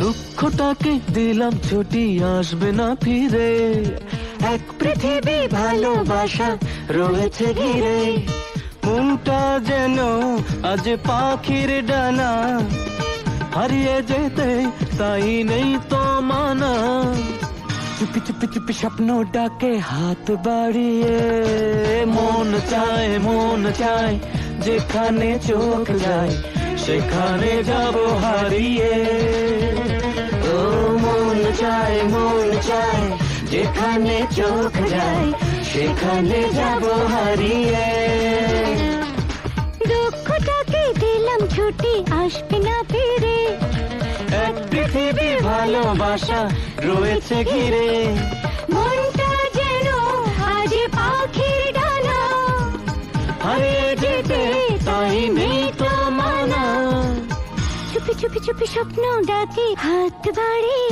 দুঃখটাকে দিলাম, ছুটি আসবে না ফিরে। এক পৃথিবী ভালোবাসা রয়েছে ঘিরে। মনটা যেন আজ পাখির ডানা। হারিয়ে যেতে তাই নেই তো মানা। চুপি চুপি চুপি স্বপ্ন ডাকে হাত বাড়িয়ে। মন চায় মন চায়, যেখানে চোখ যায়, সেখানে যাব হারিয়ে। মন চায় যেখানে চোখ যায় সেখানে যাব হারিয়ে। দুঃখটাকে দিলাম ছুটি আসবে না ফিরে। এক পৃথিবী ভালোবাসা রয়েছে ঘিরে। মনটা যেন আজ পাখির ডানা। হারিয়ে যেতে তাই নেই তো মানা। চুপি চুপি চুপি স্বপ্ন ডাকে হাত বাড়িয়ে